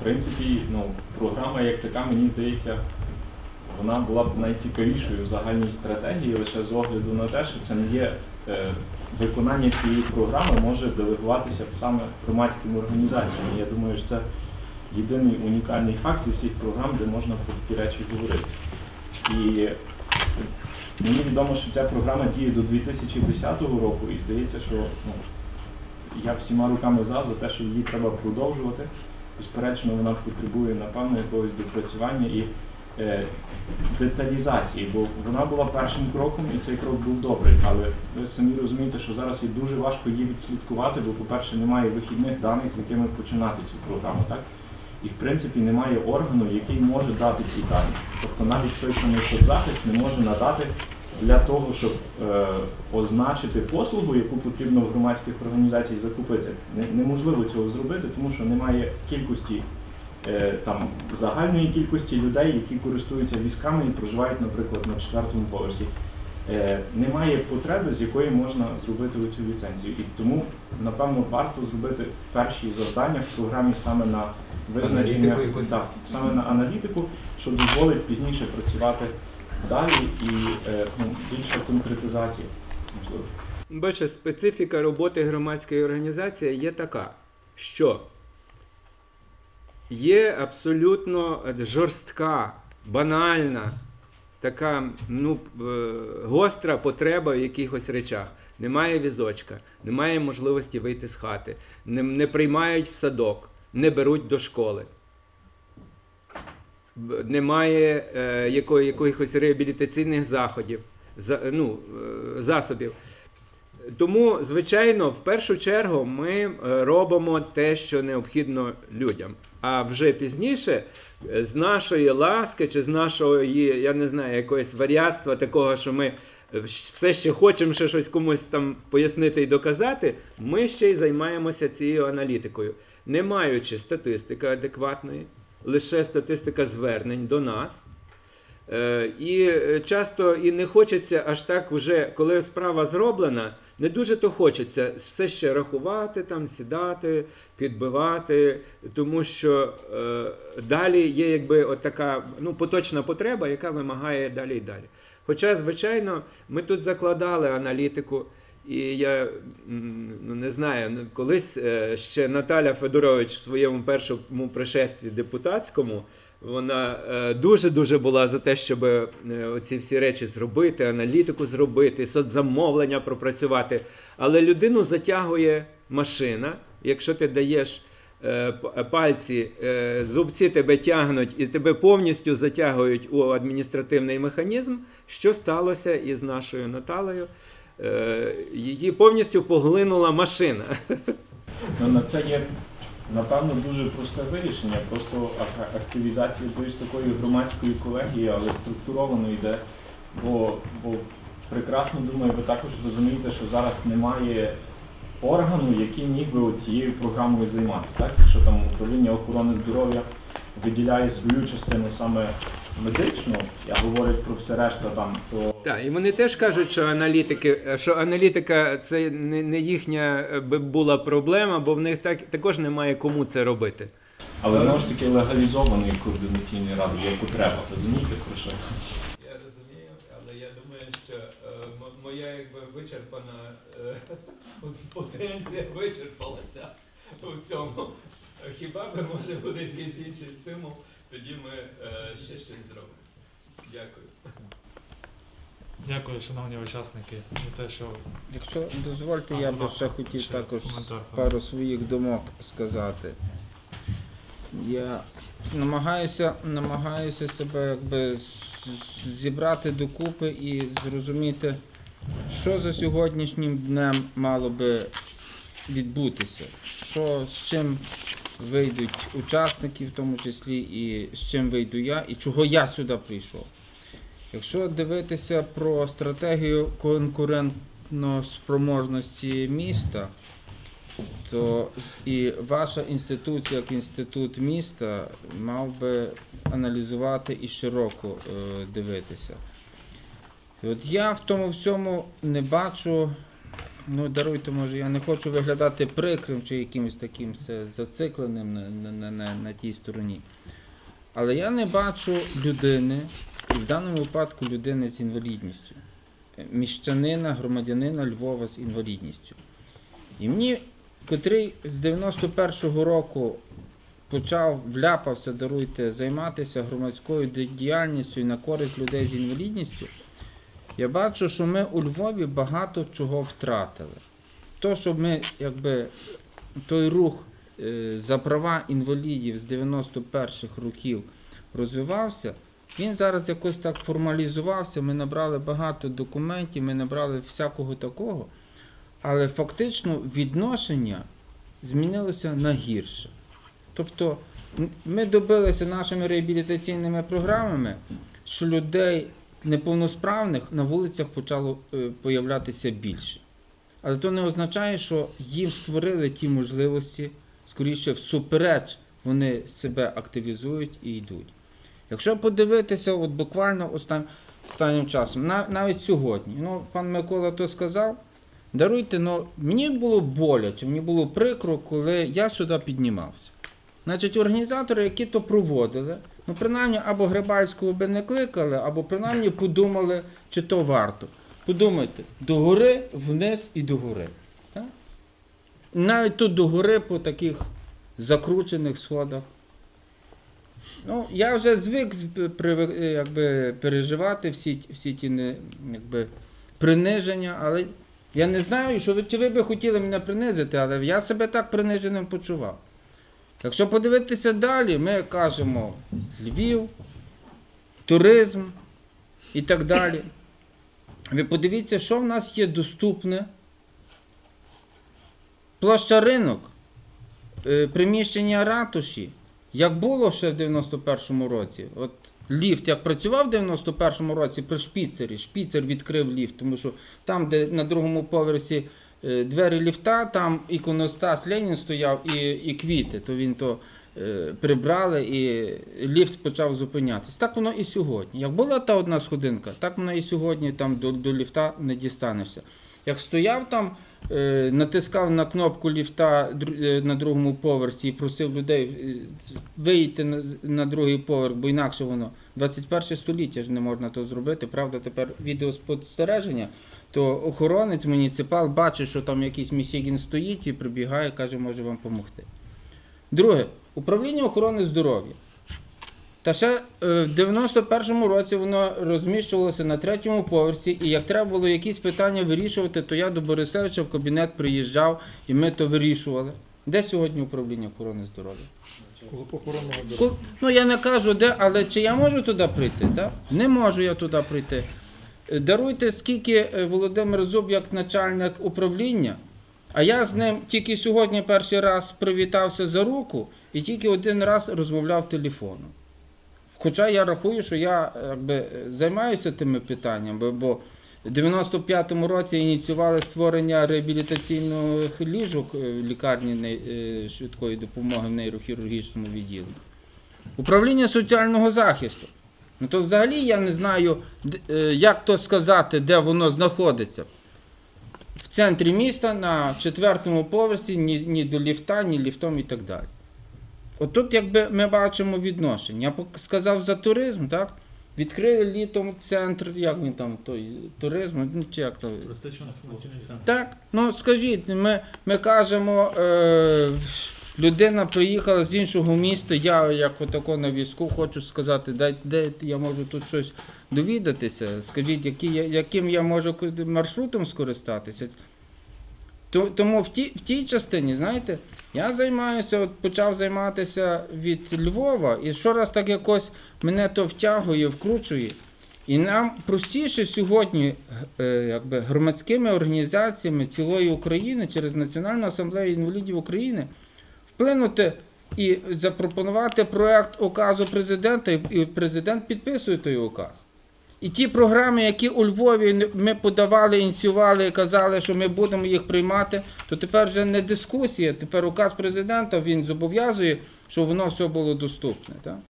В принципі, ну, програма як така, мені здається, вона була б найцікавішою в загальній стратегії лише з огляду на те, що це не є е, виконання цієї програми може делегуватися саме громадським організаціям. Я думаю, що це єдиний унікальний факт зі всіх програм, де можна про такі речі говорити. І мені відомо, що ця програма діє до 2010 року, і здається, що ну, я всіма руками за, за те, що її треба продовжувати. Безперечно, вона потребує, напевно, якогось допрацювання і е, деталізації, бо вона була першим кроком, і цей крок був добрий. Але ви самі розумієте, що зараз є дуже важко її відслідкувати, бо, по-перше, немає вихідних даних, з якими починати цю програму, так? І в принципі немає органу, який може дати ці дані. Тобто навіть той самий соцзахист не може надати для того, щоб е, означити послугу, яку потрібно в громадських організаціях закупити. Неможливо цього зробити, тому що немає кількості е, там загальної кількості людей, які користуються візками і проживають, наприклад, на четвертому поверсі. Е, немає потреби, з якої можна зробити цю ліцензію. І тому, напевно, варто зробити перші завдання в програмі саме на визначення Аналітику так, саме на аналітику, що дозволить пізніше працювати далі і е, ну, більша конкретизація можливо. Специфіка роботи громадської організації є така, що є абсолютно жорстка, банальна, така ну, е, гостра потреба в якихось речах. Немає візочка, немає можливості вийти з хати, не, не приймають в садок, не беруть до школи. Немає е, якої, якихось реабілітаційних заходів, за, ну, е, засобів. Тому, звичайно, в першу чергу ми е, робимо те, що необхідно людям. А вже пізніше, з нашої ласки чи з нашого, я не знаю, якогось варіатства такого, що ми все ще хочемо ще щось комусь там пояснити і доказати, ми ще й займаємося цією аналітикою, не маючи статистики адекватної, лише статистика звернень до нас. Е, І е, часто і не хочеться аж так вже, коли справа зроблена, не дуже то хочеться все ще рахувати, там, сідати, підбивати, тому що е, далі є якби от така ну, поточна потреба, яка вимагає далі і далі. Хоча, звичайно, ми тут закладали аналітику, і я ну, не знаю, ну, колись е, ще Наталя Федорович в своєму першому пришестві депутатському. Вона е, дуже-дуже була за те, щоб е, оці всі речі зробити, аналітику зробити, соцзамовлення пропрацювати. Але людину затягує машина. Якщо ти даєш пальці, зубці тебе тягнуть і тебе повністю затягують у адміністративний механізм, що сталося із нашою Наталею. Е, Її повністю поглинула машина. Ну, на це є, напевно, дуже просте вирішення, просто ак- активізація тої ж такої громадської колегії, але структуровано йде. Бо, бо прекрасно думаю, ви також розумієте, що зараз немає органу, який міг би цією програмою займатися. Так? Якщо там управління охорони здоров'я виділяє свою частину саме медичну, я говорю про все решта там, то Так, і вони теж кажуть, що аналітики, що аналітика це не, не їхня би була проблема, бо в них так також немає кому це робити. але знову ж таки легалізованої координаційної ради є потреба. Розумієте про що? Я розумію, але я думаю, що е, моя якби вичерпана е, потенція вичерпалася у цьому. Хіба би може буде якийсь інший стимул, тоді ми е, ще щось зробимо. Дякую. Дякую, шановні учасники, за те, що Якщо дозвольте, А, я будь би ласка, ще хотів ще також коментар. пару своїх думок сказати. Я намагаюся, намагаюся себе якби з- зібрати докупи і зрозуміти, що за сьогоднішнім днем мало би відбутися, що з чим вийдуть учасники, в тому числі, і з чим вийду я, і чого я сюди прийшов. Якщо дивитися про стратегію конкурентноспроможності міста, то і ваша інституція, як інститут міста, мав би аналізувати і широко е, дивитися. І от я в тому всьому не бачу ну даруйте, може, я не хочу виглядати прикрим чи якимось таким все зацикленим на, на, на, на, тій стороні. Але я не бачу людини, і в даному випадку людини з інвалідністю, міщанина, громадянина Львова з інвалідністю. І мені, котрий з 91-го року почав, вляпався, даруйте, займатися громадською діяльністю і на користь людей з інвалідністю, я бачу, що ми у Львові багато чого втратили. То, що ми, якби, той рух е, за права інвалідів з 91-х років розвивався, він зараз якось так формалізувався. Ми набрали багато документів, ми набрали всякого такого, але фактично відношення змінилося на гірше. Тобто ми добилися нашими реабілітаційними програмами, що людей неповносправних на вулицях почало е, появлятися більше. Але то не означає, що їм створили ті можливості, скоріше всупереч вони себе активізують і йдуть. Якщо подивитися, от буквально остан- останнім часом, на- навіть сьогодні, ну, пан Микола то сказав, даруйте, ну мені було боляче, мені було прикро, коли я сюди піднімався. Значить, організатори, які то проводили, ну принаймні або Грибальського би не кликали, або принаймні подумали, чи то варто. Подумайте, догори, вниз і догори. Так? Навіть тут догори по таких закручених сходах. Ну, я вже звик е, якби, переживати всі, всі ті якби, приниження, але я не знаю, що ви, чи ви би хотіли мене принизити, але я себе так приниженим почував. Якщо подивитися далі, ми кажемо Львів, туризм і так далі. Ви подивіться, що в нас є доступне. Площа ринок, е, приміщення ратуші, як було ще в 91-му році. От ліфт, як працював в 91-му році при шпіцері, шпіцер відкрив ліфт, тому що там, де на другому поверсі двері ліфта, там іконостас Ленін стояв і, і квіти, то він то е, прибрали і ліфт почав зупинятись. Так воно і сьогодні. Як була та одна сходинка, так воно і сьогодні там до, до ліфта не дістанешся. Як стояв там, е, натискав на кнопку ліфта е, на другому поверсі і просив людей е, вийти на другий поверх, бо інакше воно 21 століття ж не можна то зробити. Правда, тепер відеоспостереження, то охоронець муніципал бачить, що там якийсь місігін стоїть і прибігає, каже, може вам допомогти. Друге, управління охорони здоров'я. Та ще е, в 91-му році воно розміщувалося на третьому поверсі, і як треба було якісь питання вирішувати, то я до Борисевича в кабінет приїжджав і ми то вирішували. Де сьогодні управління охорони здоров'я? Ну я не кажу де, але чи я можу туди прийти? Так? Не можу я туди прийти. Даруйте, скільки е, Володимир Зуб як начальник управління, а я з ним тільки сьогодні перший раз привітався за руку і тільки один раз розмовляв телефоном. Хоча я рахую, що я е, якби, е, займаюся тими питаннями, бо, в 95-му році ініціювали створення реабілітаційних ліжок в лікарні швидкої допомоги в нейрохірургічному відділенні. Управління соціального захисту. Ну то взагалі я не знаю, е, як то сказати, де воно знаходиться. В центрі міста на четвертому поверсі ні, ні до ліфта, ні ліфтом і так далі. Отут, якби ми бачимо відношення. Я пок- сказав за туризм, так? Відкрили літом центр, як він там, той туризм, ну чи як то. Туристично-інформаційний центр. Так, ну скажіть, ми, ми кажемо, е, людина приїхала з іншого міста, я як отако на візку хочу сказати, де, де я можу тут щось довідатися. Скажіть, які, яким я можу маршрутом скористатися. Тому в тій, в тій частині, знаєте, я займаюся, от почав займатися від Львова, і щораз так якось мене то втягує, вкручує. І нам простіше сьогодні е, якби, громадськими організаціями цілої України через Національну асамблею інвалідів України вплинути і запропонувати проект указу президента, і- президент підписує той указ. І ті програми, які у Львові ми подавали, ініціювали і казали, що ми будемо їх приймати, то тепер вже не дискусія, тепер указ президента він зобов'язує, щоб воно все було доступне. Так?